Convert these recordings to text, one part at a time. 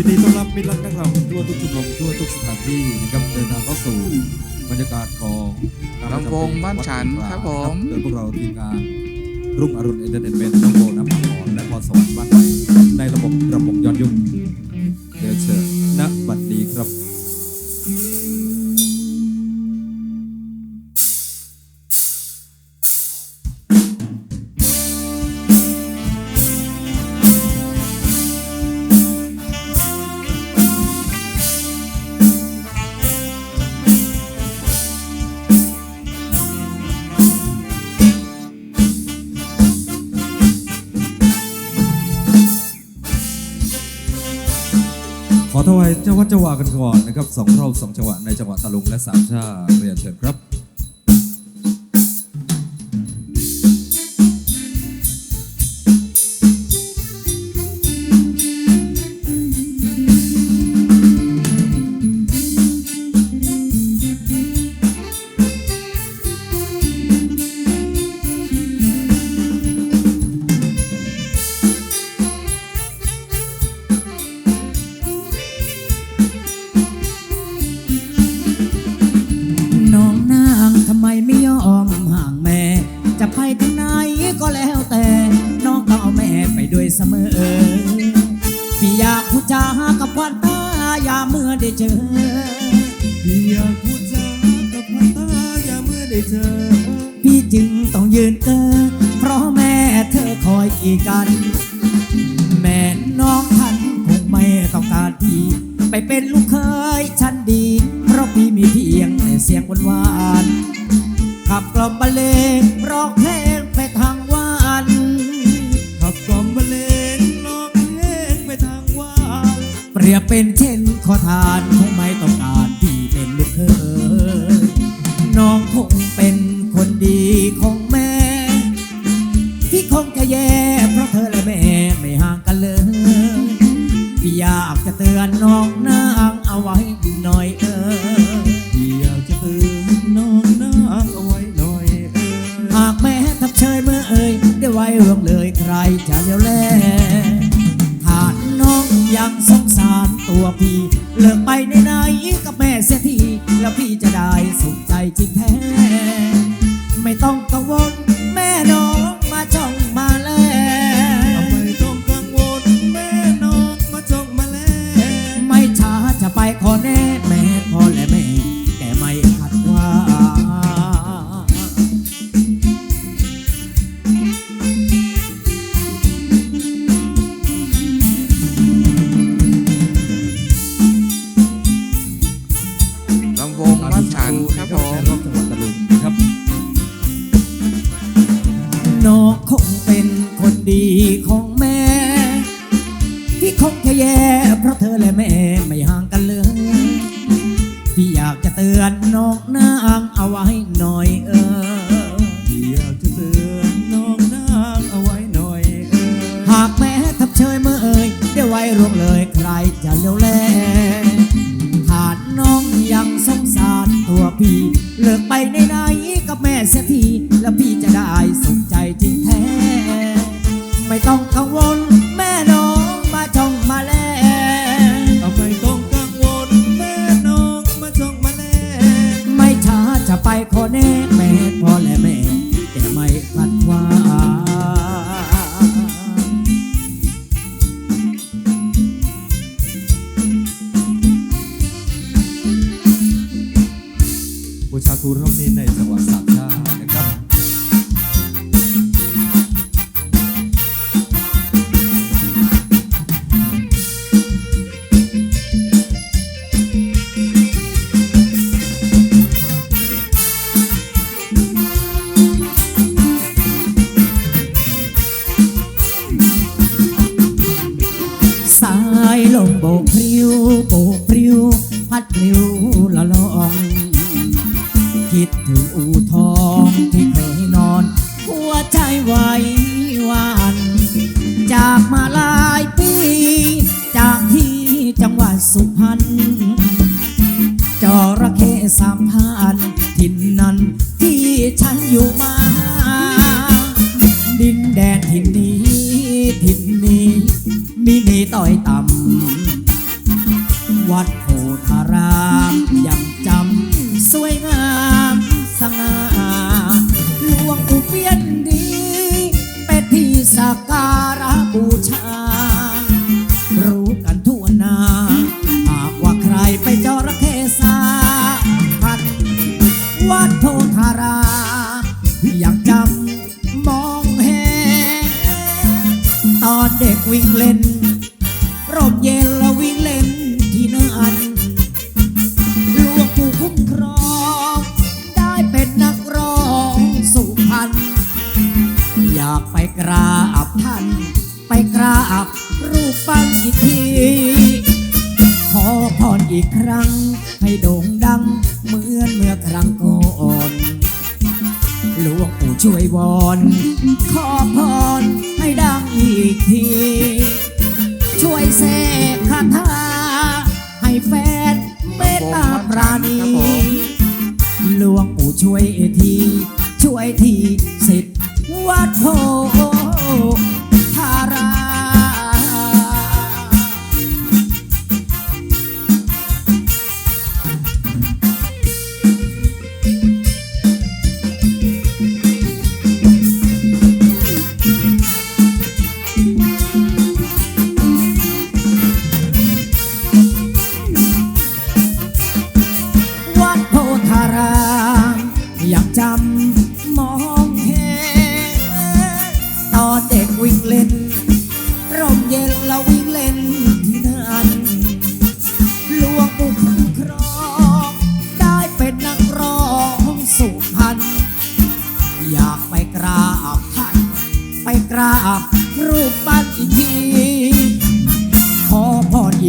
ยินดีต้อนรับมิตรรักนักเราทั่วทุกชุมชนทั่วทุกสถานที่นะครับเดินทางเข้าสู่บรรยากาศของงานประจำปีลำวงบ้านฉันครับผมโดยพวกเราทีมงานรุ่งอรุณเอนเตอร์เทนเมนต์น้องโบน้ำหอมและพรสวรรค์บ้านใหม่ในระบบระบบย้อนยุค ขอถวายเจ้าวัดเจ้าวะกันก่อนนะครับสองรอบสองจังหวะในจังหวะตะลุงและสามชาเรียนเชิญครับ ทำไมไม่ยอมห่างแม่ จะไปทางไหนก็แล้วแต่ น้องต้องเอาแม่ไปด้วยเสมอพี่อยากพูดจากับควันตายามเมื่อได้เจอพี่อยากพูดจากับพันตายาเมื่อได้เจอ พี่จึงต้องยืนเกอเพราะแม่เธอคอยอีกัน แม่น้องท่านคงไม่ต้องการพี่ไปเป็นลูกเคยฉันดี เพราะพี่มีเพียงแต่เสียงหวาน ขับกล่อมบรรเลงร้องเพลงไปทางวานขับกล่อมบรรเลงร้องเพลงไปทางว่าเปรียบเป็นเช่นขอทานคงไม่ต้องการพี่เป็นลูกเคยน้องคงเป็นคนดีของแม่ ที่คงจะแย่เพราะเธอและแม่ไม่ห่างกันเลยพี่อยากจะเตือนน้อง ได้ไว้เรื่องเลยใครจะเลี้ยวแลถ้าน้องยังสงสารตัวพี่ เลิกไปในไหนๆกับแม่เสียที แล้วพี่จะได้สุขใจจริงแท้ ไม่ต้องกังวล คงจะแย่เพราะเธอและแม่ไม่ห่างกันเลยพี่อยากจะเตือนน้องนางเอาไว้หน่อยเออพี่อยากจะเตือนน้องนางเอาไว้หน่อยเออหากแม้ทับเชยเมื่อเอ่ยได้ไว้ร่วงเลยใครจะเลี้ยวแลหากน้องยังสงสารตัวพี่เลิกไปในไหนๆกับแม่เสียทีาครูรอบนี้ในจังหวัดสา คิดถึงอู่ทองที่เคยนอน หัวใจไหวหวานจากมาหลายปี จากที่จังหวัดสุพรรณจระเข้สามพันทิ่นนั้นที่ฉันอยู่ วิ่งเล่นร่มเย็นแล้ววิ่งเล่นที่นั่นหลวงปู่คุ้มครอง ได้เป็นนักร้องสุพรรณอยากไปกราบท่าน ไปกราบรูปปั้นอีกที ขอพรอีกครั้ง ให้โด่งดังเหมือนเมื่อครั้งก่อนหลวง ช่วยวอน ขอพรให้ดังอีกที ช่วยเสกคาถาให้แฟนเมตตาปราณีหลวงปู่ช่วยที ช่วยทีสิทธิ์วัดโพ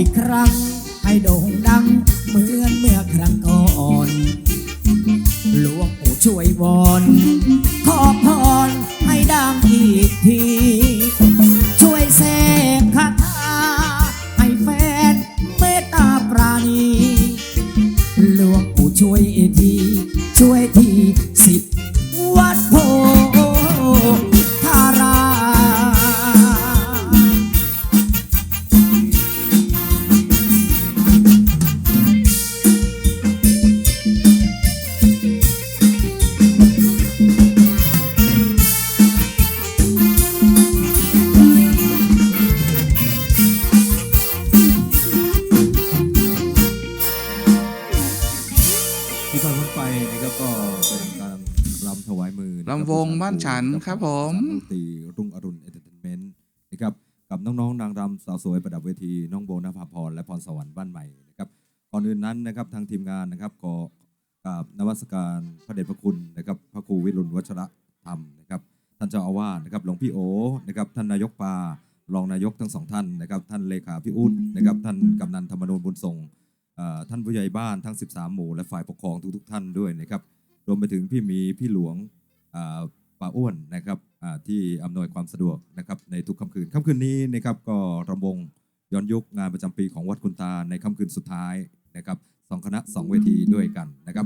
อีกครั้งให้โด่งดัง ลำวงบ้านฉันครับผมสาดนตรีรุ่งอรุณเอนเตอร์เทนเมนต์นะครับกับน้องๆนางรำสาวสวยประดับเวทีน้องโบนภาพรและพรสวรรค์บ้านใหม่นะครับก่อนอื่นนั้นนะครับทางทีมงานนะครับก็กราบนวัสการพระเดชพระคุณนะครับพระครูวิรุณวัชระธรรมนะครับท่านเจ้าอาวาสนะครับหลวงพี่โอนะครับท่านนายกปารองนายกทั้งสองท่านนะครับท่านเลขาพี่อุ้นนะครับท่านกำนันธรรมนูญบุญทรงเอ่อท่านผู้ใหญ่บ้านทั้ง 13 หมู่และฝ่ายปกครองทุกๆ ท่านด้วยนะครับรวมไปถึงพี่หมีพี่หลวงอ่า ป้าอ้วนนะครับที่อำนวยความสะดวกนะครับในทุกค่ำคืนค่ำคืนนี้นะครับก็รำวงย้อนยุคงานประจำปีของวัดคุณตาในค่ำคืนสุดท้ายนะครับสองคณะสองเวทีด้วยกันนะครับ